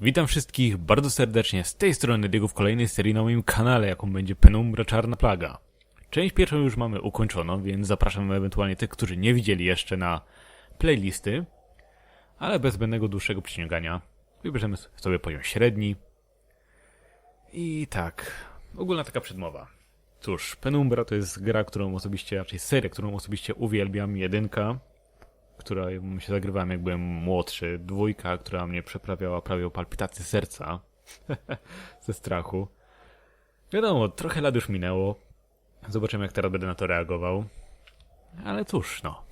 Witam wszystkich bardzo serdecznie z tej strony Diego w kolejnej serii na moim kanale, jaką będzie Penumbra Czarna Plaga. Część pierwszą już mamy ukończoną, więc zapraszam ewentualnie tych, którzy nie widzieli jeszcze na playlisty, ale bez zbędnego dłuższego przyciągania wybierzemy sobie poziom średni. I tak, ogólna taka przedmowa. Cóż, Penumbra to jest gra, którą osobiście, raczej seria, którą osobiście uwielbiam, jedynka, która się zagrywałem jak byłem młodszy, dwójka, która mnie przeprawiała prawie o palpitację serca ze strachu. Wiadomo, trochę lat już minęło. Zobaczymy jak teraz będę na to reagował. Ale cóż, no.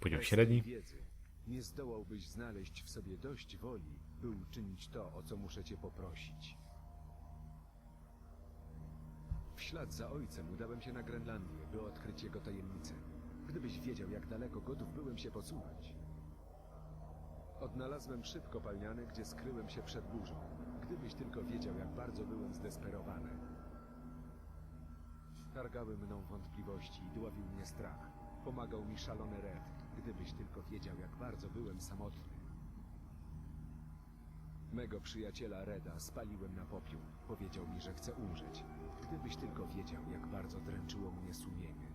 Poziom średni. wiedzy nie zdołałbyś znaleźć w sobie dość woli, by uczynić to, o co muszę cię poprosić. W ślad za ojcem udałem się na Grenlandię, by odkryć jego tajemnicę. Gdybyś wiedział, jak daleko gotów byłem się posunąć. Odnalazłem szyb kopalniany, gdzie skryłem się przed burzą. Gdybyś tylko wiedział, jak bardzo byłem zdesperowany. Targały mną wątpliwości i dławił mnie strach. Pomagał mi szalony Red, gdybyś tylko wiedział, jak bardzo byłem samotny. Mego przyjaciela Reda spaliłem na popiół. Powiedział mi, że chce umrzeć. Gdybyś tylko wiedział, jak bardzo dręczyło mnie sumienie.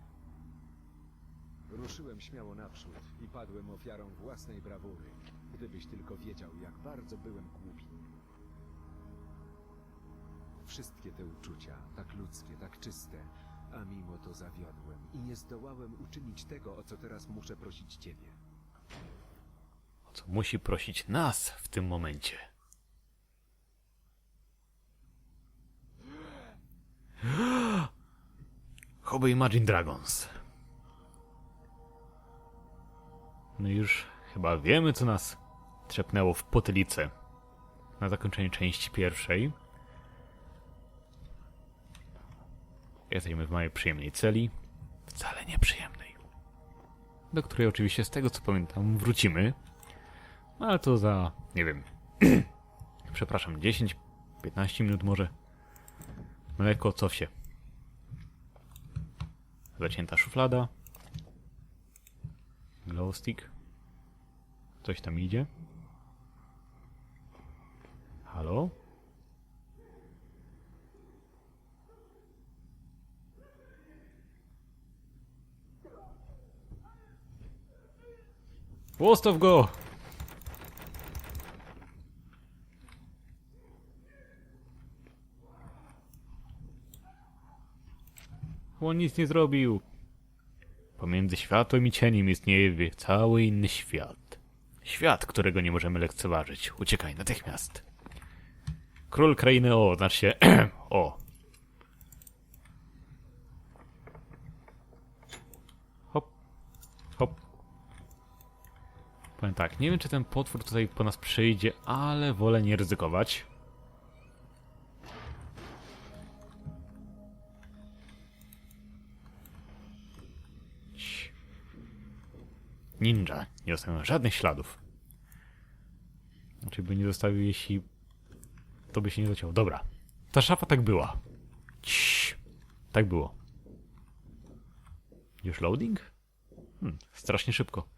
Ruszyłem śmiało naprzód i padłem ofiarą własnej brawury. Gdybyś tylko wiedział, jak bardzo byłem głupi. Wszystkie te uczucia, tak ludzkie, tak czyste, a mimo to zawiodłem i nie zdołałem uczynić tego, o co teraz muszę prosić ciebie. O co musi prosić nas w tym momencie. Hobby Imagine Dragons. No już chyba wiemy, co nas trzepnęło w potylicę na zakończenie części pierwszej. Jesteśmy w mojej przyjemnej celi. Wcale nieprzyjemnej. Do której oczywiście, z tego co pamiętam, wrócimy. No, Ale to za, nie wiem, przepraszam, 10-15 minut może. Mleko, co się. Zacięta szuflada. Glowstick. Coś tam idzie. Halo? Postaw go! On nic nie zrobił. Pomiędzy światłem i cieniem istnieje cały inny świat. Świat, którego nie możemy lekceważyć. Uciekaj natychmiast. Król krainy O, znaczy się O. Hop. Hop. Powiem tak, nie wiem czy ten potwór tutaj po nas przyjdzie, ale wolę nie ryzykować. Ninja. Nie zostawiam żadnych śladów. Znaczy by nie zostawił, jeśli to by się nie zacięło. Dobra. Ta szafa tak była. Cii. Tak było. Już loading? Hmm, strasznie szybko.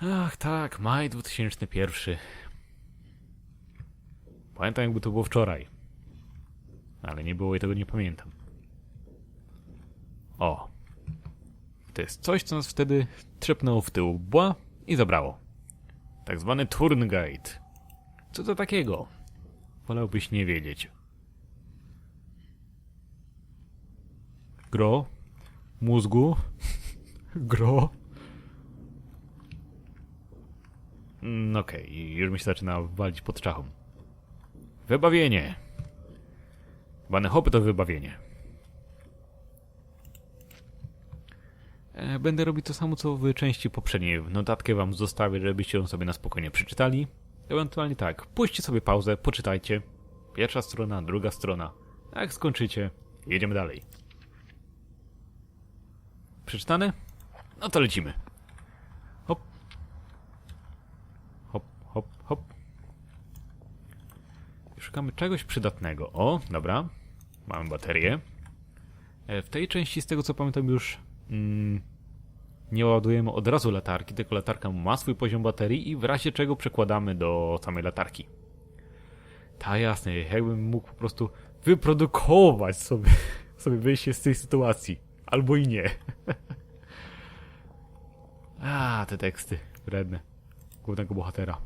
Ach tak, maj 2001. Pamiętam jakby to było wczoraj. Ale nie było i tego nie pamiętam. O. To jest coś, co nas wtedy trzepnęło w tył bła i zabrało. Tak zwany turn guide. Co to takiego? Wolałbyś nie wiedzieć. Gro? Mózgu? Gro? Mm, Okej, już mi się zaczyna walić pod czachą. Wybawienie. Bane hopy to wybawienie. Będę robić to samo co w części poprzedniej. Notatkę wam zostawię, żebyście ją sobie na spokojnie przeczytali. Ewentualnie tak, puśćcie sobie pauzę, poczytajcie. Pierwsza strona, druga strona. Jak skończycie, jedziemy dalej. Przeczytane? No to lecimy. Hop. Hop, hop, hop. Szukamy czegoś przydatnego. O, dobra. Mamy baterię. E, W tej części, z tego co pamiętam, już mm, nie ładujemy od razu latarki, tylko latarka ma swój poziom baterii i w razie czego przekładamy do samej latarki. Ta jasne, jakbym mógł po prostu wyprodukować sobie, sobie wyjście z tej sytuacji. Albo i nie. A, te teksty wredne. Głównego bohatera.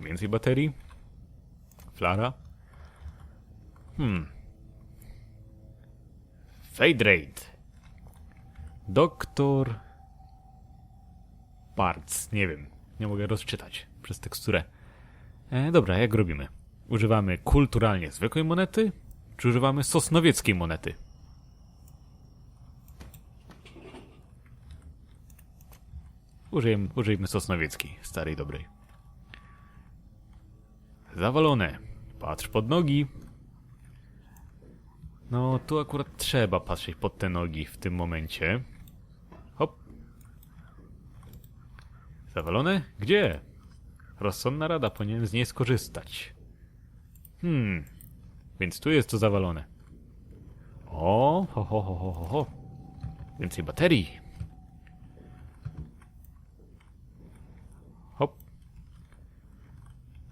Więcej baterii. Flara. Hmm. Fade rate. Doktor. Parts. Nie wiem. Nie mogę rozczytać przez teksturę. E, dobra, jak robimy? Używamy kulturalnie zwykłej monety, czy używamy sosnowieckiej monety? Użyjemy, użyjmy sosnowieckiej, starej dobrej. Zawalone. Patrz pod nogi. No, tu akurat trzeba patrzeć pod te nogi w tym momencie. Zawalone? Gdzie? Rozsądna rada powinien z niej skorzystać. Hmm. Więc tu jest to zawalone. O, ho, ho, ho, ho, ho, ho. Więcej baterii. Hop.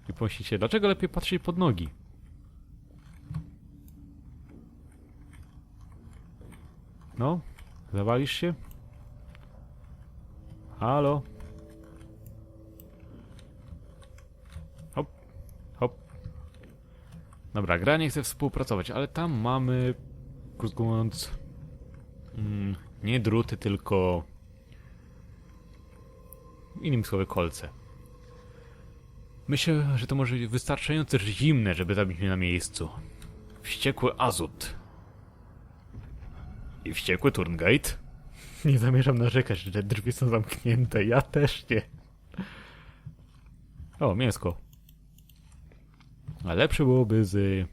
I pomyślicie, dlaczego lepiej patrzeć pod nogi? No, zawalisz się? Halo? Hop, hop. Dobra, gra nie chce współpracować, ale tam mamy, krótko mówiąc, mm, nie druty, tylko innymi słowy kolce. Myślę, że to może być wystarczająco zimne, żeby zabić mnie na miejscu. Wściekły azut. I wściekły Turngate. Nie zamierzam narzekać, że drzwi są zamknięte. Ja też nie. O, mięsko. A lepsze byłoby z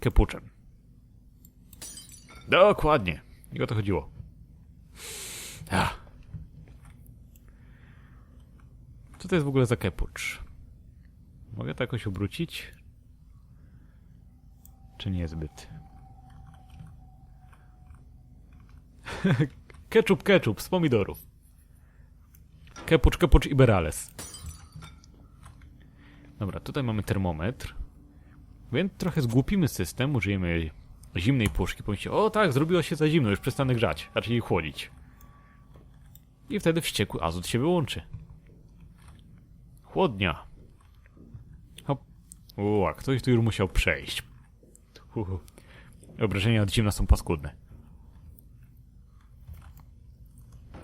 kepuczem. Dokładnie. I o to chodziło. Ach. Co to jest w ogóle za kepucz? Mogę to jakoś obrócić? Czy niezbyt? ketchup, ketchup z pomidorów. Kepucz, kepucz i berales. Dobra, tutaj mamy termometr. Więc trochę zgłupimy system, użyjemy zimnej puszki. Pomyślcie, o tak, zrobiło się za zimno, już przestanę grzać, raczej chłodzić. I wtedy wściekły azot się wyłączy. Chłodnia. Hop. Ua, ktoś tu już musiał przejść. Uhu. Obrażenia od zimna są paskudne.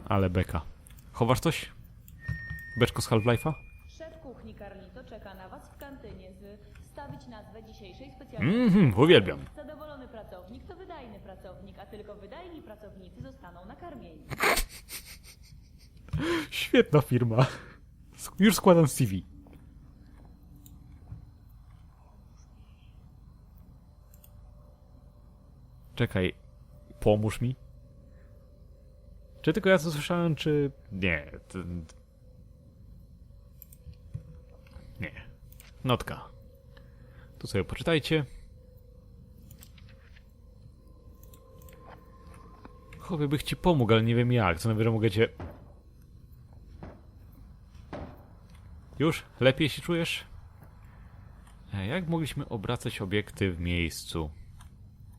Ale beka. Chowasz coś? Beczko z Half-Life'a? Szef kuchni Carlito czeka na Was w kantynie z wstawić nazwę dzisiejszej specjalności. Mhm, uwielbiam. Zadowolony pracownik to wydajny pracownik, a tylko wydajni pracownicy zostaną nakarmieni. Świetna firma. Już składam CV. Czekaj, pomóż mi? Czy tylko ja to słyszałem, czy... Nie. to- Nie. Notka. Tu sobie poczytajcie. Chłopie, bych ci pomógł, ale nie wiem jak. Co najwyżej mogę cię... Już? Lepiej się czujesz? E, Jak mogliśmy obracać obiekty w miejscu?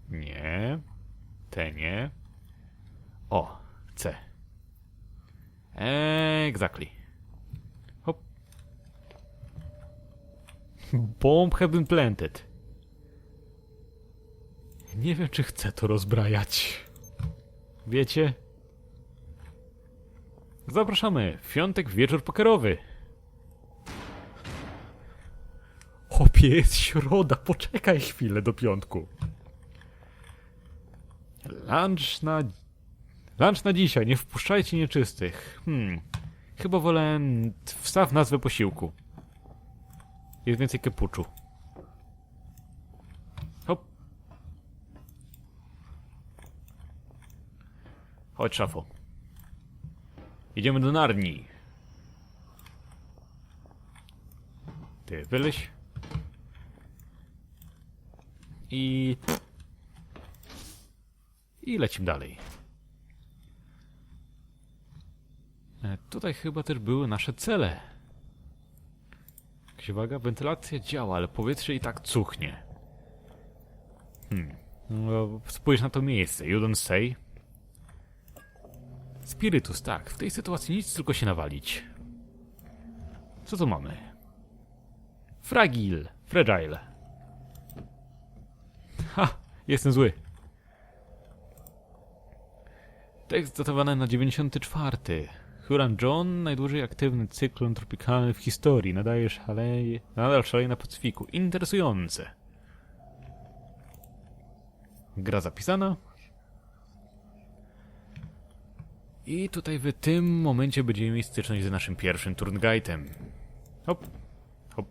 Nie. Te nie. O, C. Exactly. Bomb have been planted. Nie wiem, czy chcę to rozbrajać. Wiecie? Zapraszamy. Piątek wieczór pokerowy. Chłopie, jest środa, poczekaj chwilę do piątku. Lunch na... Lunch na dzisiaj, nie wpuszczajcie nieczystych. Hmm. Chyba wolę... Wstaw nazwę posiłku. Jest więcej kepuczu. Hop. Chodź, szafo. Idziemy do Narni. Ty, wyleś. I... I lecimy dalej. E, tutaj chyba też były nasze cele. Jakaś uwaga, wentylacja działa, ale powietrze i tak cuchnie. Hmm. No, spójrz na to miejsce. You don't say. Spirytus, tak. W tej sytuacji nic, tylko się nawalić. Co tu mamy? Fragile. Fragile. Ha! Jestem zły. Tekst datowany na 94. Huron John, najdłużej aktywny cyklon tropikalny w historii. Nadaje szaleje, nadal szaleje na Pacyfiku. Interesujące. Gra zapisana. I tutaj w tym momencie będziemy mieć styczność z naszym pierwszym turnguitem. Hop, hop.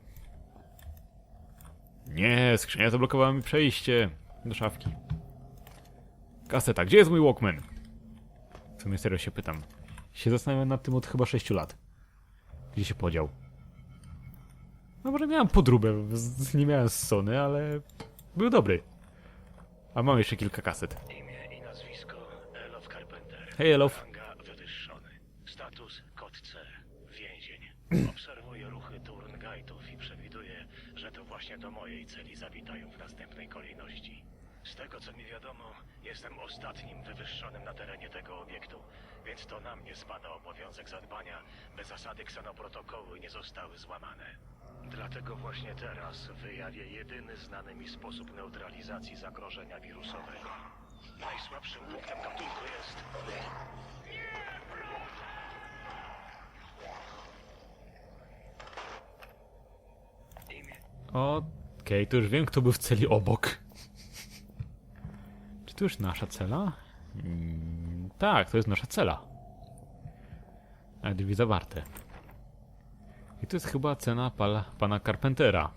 Nie, skrzynia zablokowała mi przejście do szafki. Kaseta, gdzie jest mój Walkman? W sumie serio się pytam. Się zastanawiam nad tym od chyba 6 lat. Gdzie się podział? No może miałem podróbę, nie miałem z Sony, ale był dobry. A mam jeszcze kilka kaset. Imię i nazwisko Elof Carpenter. Hej Elof. Ranga wywyższony. Status kod C. Więzień. Obserwuję ruchy Turngaitów i przewiduję, że to właśnie do mojej celi zawitają w następnej kolejności. Z tego co mi wiadomo, jestem ostatnim wywyższonym na terenie tego obiektu, więc to na mnie spada obowiązek zadbania, by zasady ksenoprotokołu nie zostały złamane. Dlatego właśnie teraz wyjawię jedyny znany mi sposób neutralizacji zagrożenia wirusowego. Najsłabszym punktem gatunku jest... Imię. Okej, to już wiem, kto był w celi obok. Czy to już nasza cela? Tak, to jest nasza cela. A drzwi zawarte. I to jest chyba cena pala, pana Carpentera.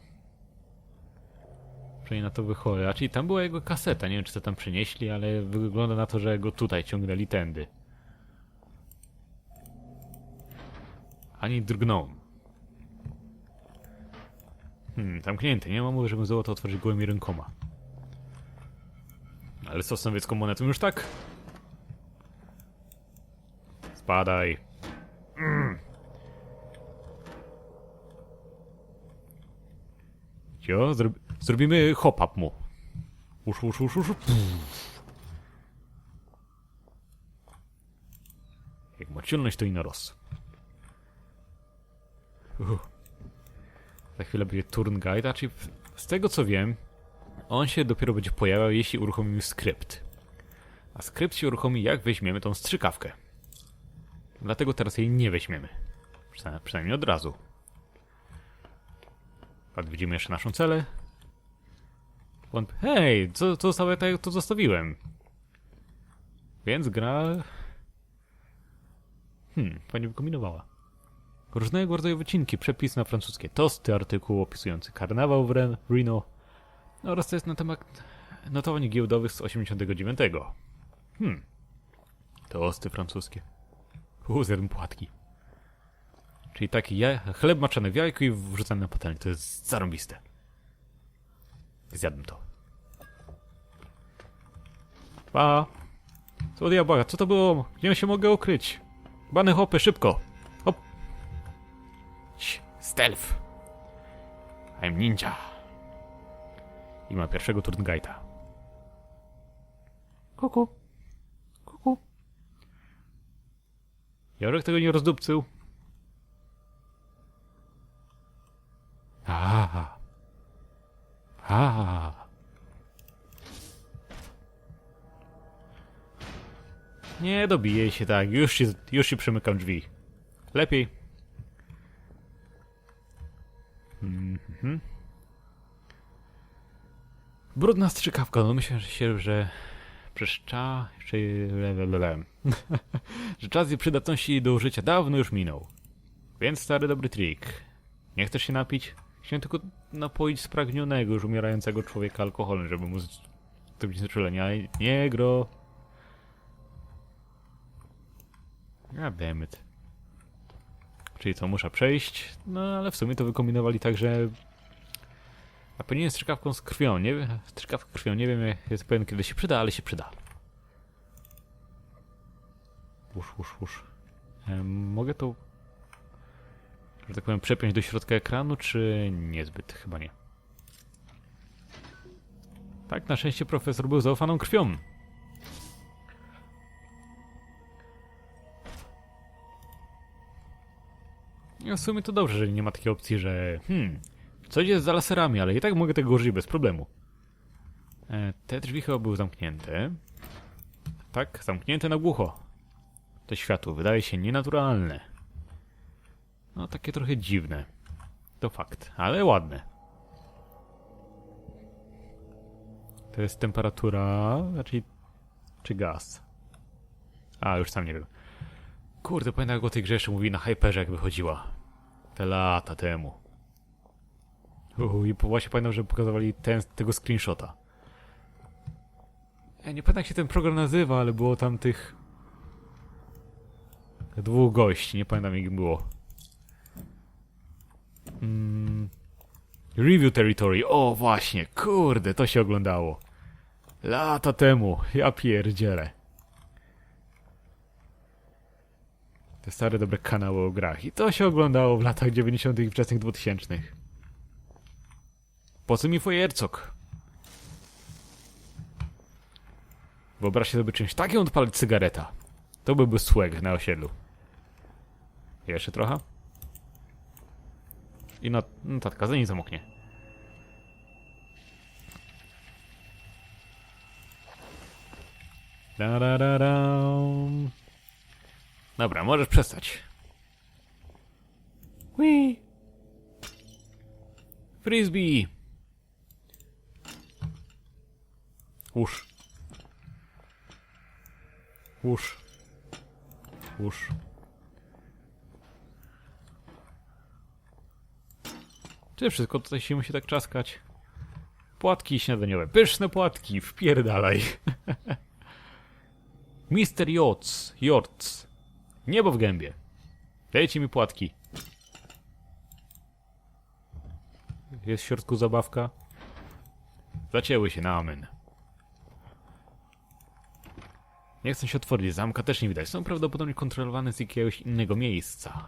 Przynajmniej na to wychodzi. A czyli tam była jego kaseta. Nie wiem, czy to tam przynieśli, ale wygląda na to, że go tutaj ciągnęli tędy. Ani drgnął. Hmm, zamknięty. Nie ma mowy, żeby złoto otworzyć gołymi rękoma. Ale co z sowiecką monetą już tak? Spadaj. Mm. Jo, zrob zrobimy hop-up mu. Usz, usz, usz, usz. Jak ma cielność, to i naros. Uff. Za chwilę będzie turn guide, a czyli z tego co wiem, on się dopiero będzie pojawiał, jeśli uruchomimy skrypt. A skrypt się uruchomi, jak weźmiemy tą strzykawkę. Dlatego teraz jej nie weźmiemy. Przyna- przynajmniej od razu. Tak, widzimy jeszcze naszą celę. Hej, co to zostało tak, to zostawiłem? Więc gra... Hmm, fajnie wykombinowała. Różnego rodzaju wycinki, przepis na francuskie tosty, artykuł opisujący karnawał w Ren- Reno oraz to jest na temat notowań giełdowych z 89. Hmm. Tosty francuskie. U, zjadłem płatki. Czyli taki ja chleb maczany w jajku i wrzucany na patelnię. To jest zarąbiste. Zjadłem to. Pa. Co diabła, co to było? Gdzie się mogę ukryć? Bany hopy, szybko. Hop. Stealth. I'm ninja. I ma pierwszego turngaita. Kuku. Kuku. Jorek tego nie rozdupcył. A. A. Nie dobiję się tak, już się, już się przemykam drzwi. Lepiej. Mhm. Brudna strzykawka, no myślę że się, że przez czas, że czas jej przydatności do użycia dawno już minął. Więc stary dobry trik. Nie chcesz się napić? Chciałem tylko napoić spragnionego, już umierającego człowieka alkoholem, żeby mu zrobić zaczulenie, ale nie gro. God damn it. Czyli co, muszę przejść? No ale w sumie to wykombinowali tak, że... A pewnie strzykawką z krwią, nie wiem, strzykawka krwią, nie wiem, jest pewien kiedy się przyda, ale się przyda. Usz, usz, usz. Em, mogę to... że tak powiem, przepiąć do środka ekranu, czy niezbyt? Chyba nie. Tak, na szczęście profesor był zaufaną krwią. No w sumie to dobrze, że nie ma takiej opcji, że hmm, coś jest za laserami, ale i tak mogę tego użyć bez problemu. E, te drzwi chyba były zamknięte. Tak, zamknięte na głucho. To światło wydaje się nienaturalne. No, takie trochę dziwne. To fakt, ale ładne. To jest temperatura, znaczy, czy gaz? A, już sam nie wiem. Kurde, pamiętam jak o tej grze jeszcze na Hyperze jak wychodziła. Te lata temu. Uuu, I właśnie pamiętam, że pokazywali ten, tego screenshota. Ja nie pamiętam jak się ten program nazywa, ale było tam tych... Dwóch gości, nie pamiętam jak było. Mm. Review Territory, o właśnie, kurde, to się oglądało. Lata temu, ja pierdzielę. Te stare dobre kanały o grach. I to się oglądało w latach 90. i wczesnych 2000. Po co mi Fojercok? Wyobraźcie sobie czymś takim odpalić cygareta. To byłby swag na osiedlu. Jeszcze trochę? I not, notatka, za nim zamoknie. Da, da, da, da. Dobra, możesz przestać. Whee! Frisbee! Łóż. Łóż. Łóż. Czy wszystko tutaj się musi tak czaskać? Płatki śniadaniowe. Pyszne płatki, wpierdalaj. Mister Jots, Jorts. Niebo w gębie. Dajcie mi płatki. Jest w środku zabawka. Zacięły się na amen. Nie chcę się otworzyć, zamka też nie widać. Są prawdopodobnie kontrolowane z jakiegoś innego miejsca.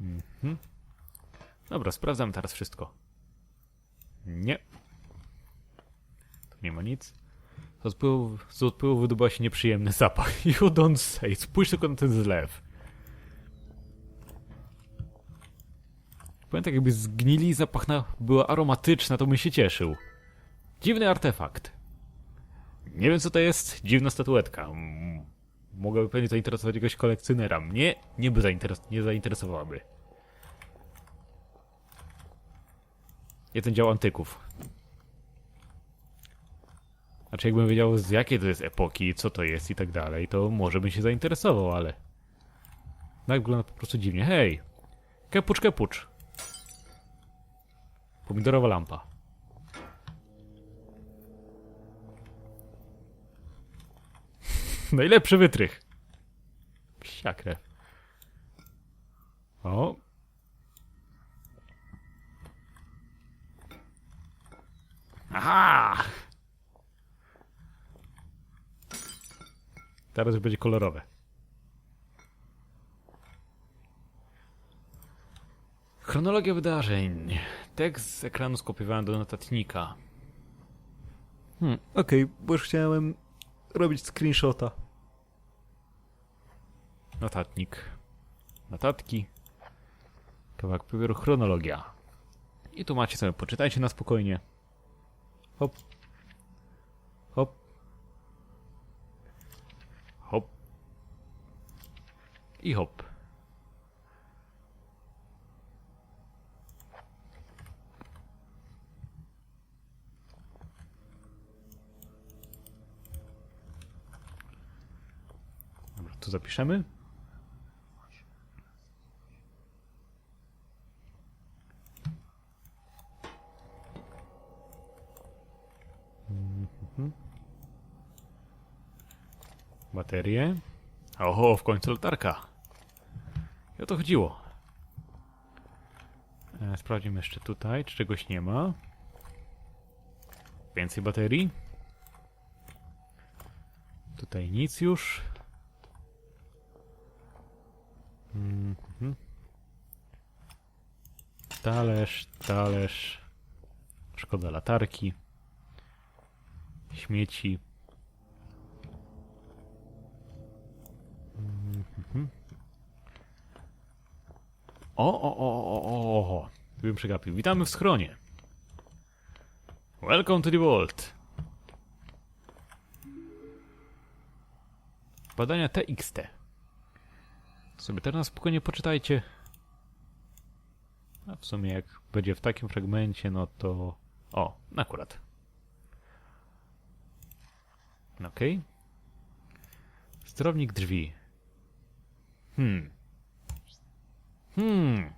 Mhm. Dobra, sprawdzam teraz wszystko. Nie. Tu nie ma nic. Z odpływu, z odpływu wydobyła się nieprzyjemny zapach. You don't say. Spójrz tylko na ten zlew. Pamiętam jakby zgnili, zapach na, była aromatyczna, to bym się cieszył. Dziwny artefakt. Nie wiem co to jest, dziwna statuetka. Mogłaby pewnie zainteresować jakiegoś kolekcjonera. Mnie nie by zainteres nie zainteresowałaby. Jeden dział antyków. Znaczy jakbym wiedział z jakiej to jest epoki, co to jest i tak dalej, to może bym się zainteresował, ale... Jak wygląda po prostu dziwnie. Hej! Kepucz, kepucz! Pomidorowa lampa. Najlepszy wytrych. Psia krew. O. Aha! Teraz już będzie kolorowe. Chronologia wydarzeń. Tekst z ekranu skopiowałem do notatnika. Hmm, okej, bo już chciałem robić screenshota. Notatnik. Notatki. Kawałek papieru, chronologia. I tu macie sobie, poczytajcie na spokojnie. Hop. Hop. Hop. I hop. Dobra, tu zapiszemy. Baterie. Oho, w końcu latarka. I o to chodziło. E, sprawdzimy jeszcze tutaj, czy czegoś nie ma. Więcej baterii. Tutaj nic już. Mhm. Talerz, talerz. Szkoda latarki. Śmieci. Mhm. O, o, o, o, o, o. Bym przegapił. Witamy w schronie. Welcome to the vault. Badania TXT. Sobie teraz spokojnie poczytajcie. A w sumie jak będzie w takim fragmencie, no to... O, akurat. Okej. Sterownik drzwi. Hmm. Hmm.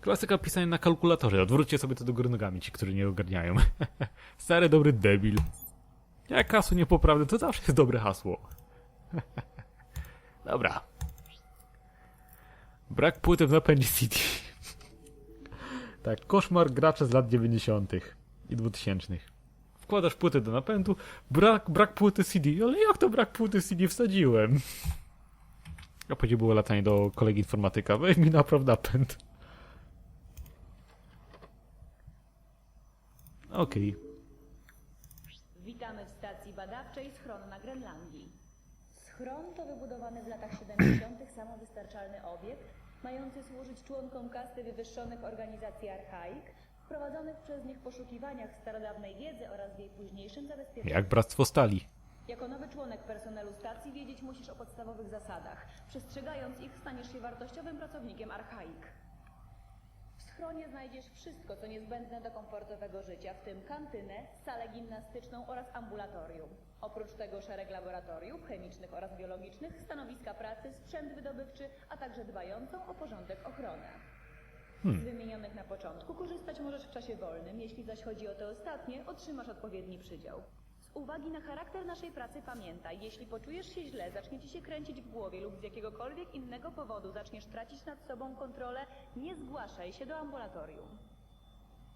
Klasyka pisania na kalkulatorze. Odwróćcie sobie to do góry nogami, ci, którzy nie ogarniają. Stary, dobry debil. Jak hasło niepoprawne, to zawsze jest dobre hasło. Dobra. Brak płyty w napędzie CD. tak, koszmar gracza z lat 90. i 2000. Wkładasz płytę do napędu, brak, brak płyty CD. Ale jak to brak płyty CD wsadziłem? A później było latanie do kolegi informatyka. Weź mi napraw napęd. Okej. Witamy w stacji badawczej Schron na Grenlandii. Schron to wybudowany w latach 70. samowystarczalny obiekt, mający służyć członkom kasty wywyższonych organizacji Archaik, w prowadzonych przez nich poszukiwaniach starodawnej wiedzy oraz jej późniejszym zabezpieczeniu. Jak bractwo stali. Jako nowy członek personelu stacji wiedzieć musisz o podstawowych zasadach. Przestrzegając ich, staniesz się wartościowym pracownikiem Archaik. W schronie znajdziesz wszystko, co niezbędne do komfortowego życia, w tym kantynę, salę gimnastyczną oraz ambulatorium. Oprócz tego szereg laboratoriów chemicznych oraz biologicznych, stanowiska pracy, sprzęt wydobywczy, a także dbającą o porządek ochronę. Z wymienionych na początku korzystać możesz w czasie wolnym, jeśli zaś chodzi o te ostatnie, otrzymasz odpowiedni przydział. Z uwagi na charakter naszej pracy pamiętaj, jeśli poczujesz się źle, zacznie ci się kręcić w głowie lub z jakiegokolwiek innego powodu zaczniesz tracić nad sobą kontrolę, nie zgłaszaj się do ambulatorium.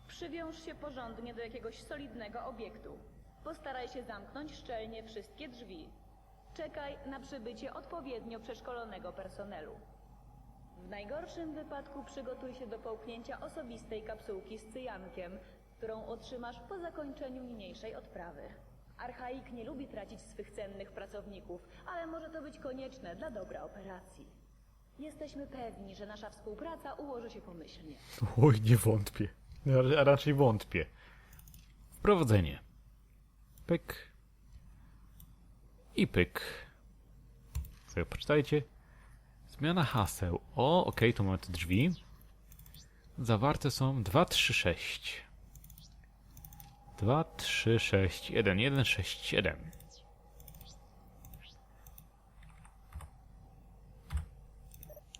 Przywiąż się porządnie do jakiegoś solidnego obiektu. Postaraj się zamknąć szczelnie wszystkie drzwi. Czekaj na przybycie odpowiednio przeszkolonego personelu. W najgorszym wypadku przygotuj się do połknięcia osobistej kapsułki z cyjankiem, którą otrzymasz po zakończeniu niniejszej odprawy. Archaik nie lubi tracić swych cennych pracowników, ale może to być konieczne dla dobra operacji. Jesteśmy pewni, że nasza współpraca ułoży się pomyślnie. Oj, nie wątpię. A raczej wątpię. Wprowadzenie. Pyk. I pyk. Sobie poczytajcie. Zmiana haseł. O, okej, tu mamy te drzwi. Zawarte są 2, 3, 6. 2, 3, 6, 1, 1, 6, 7.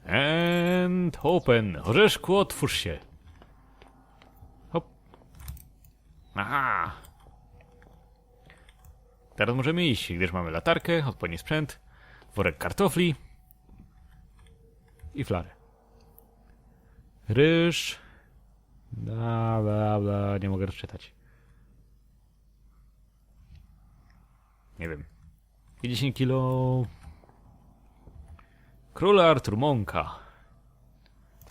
And open. Orzeszku, otwórz się. Hop. Aha. Teraz możemy iść, gdyż mamy latarkę, odpowiedni sprzęt, worek kartofli i flarę. Ryż. Bla, bla, bla, nie mogę rozczytać. Nie wiem. 50 kilo. Król Artur Monka.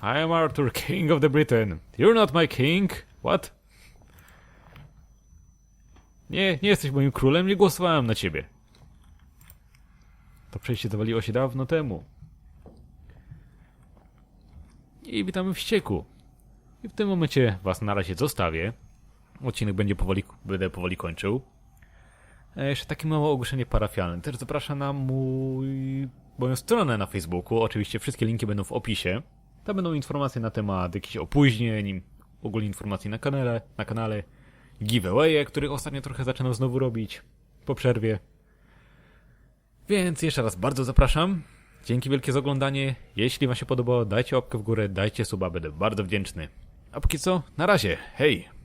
I am Arthur, king of the Britain. You're not my king. What? Nie, nie jesteś moim królem, nie głosowałem na ciebie. To przejście zawaliło się dawno temu. I witamy w ścieku. I w tym momencie was na razie zostawię. Odcinek będzie powoli, będę powoli kończył. E, jeszcze takie małe ogłoszenie parafialne. Też zapraszam na mój, moją stronę na Facebooku. Oczywiście wszystkie linki będą w opisie. Tam będą informacje na temat jakichś opóźnień, ogólnie informacje na kanale, na kanale giveawaye, których ostatnio trochę zaczynam znowu robić po przerwie. Więc jeszcze raz bardzo zapraszam. Dzięki wielkie za oglądanie. Jeśli wam się podobało, dajcie łapkę w górę, dajcie suba, będę bardzo wdzięczny. A póki co, na razie, hej!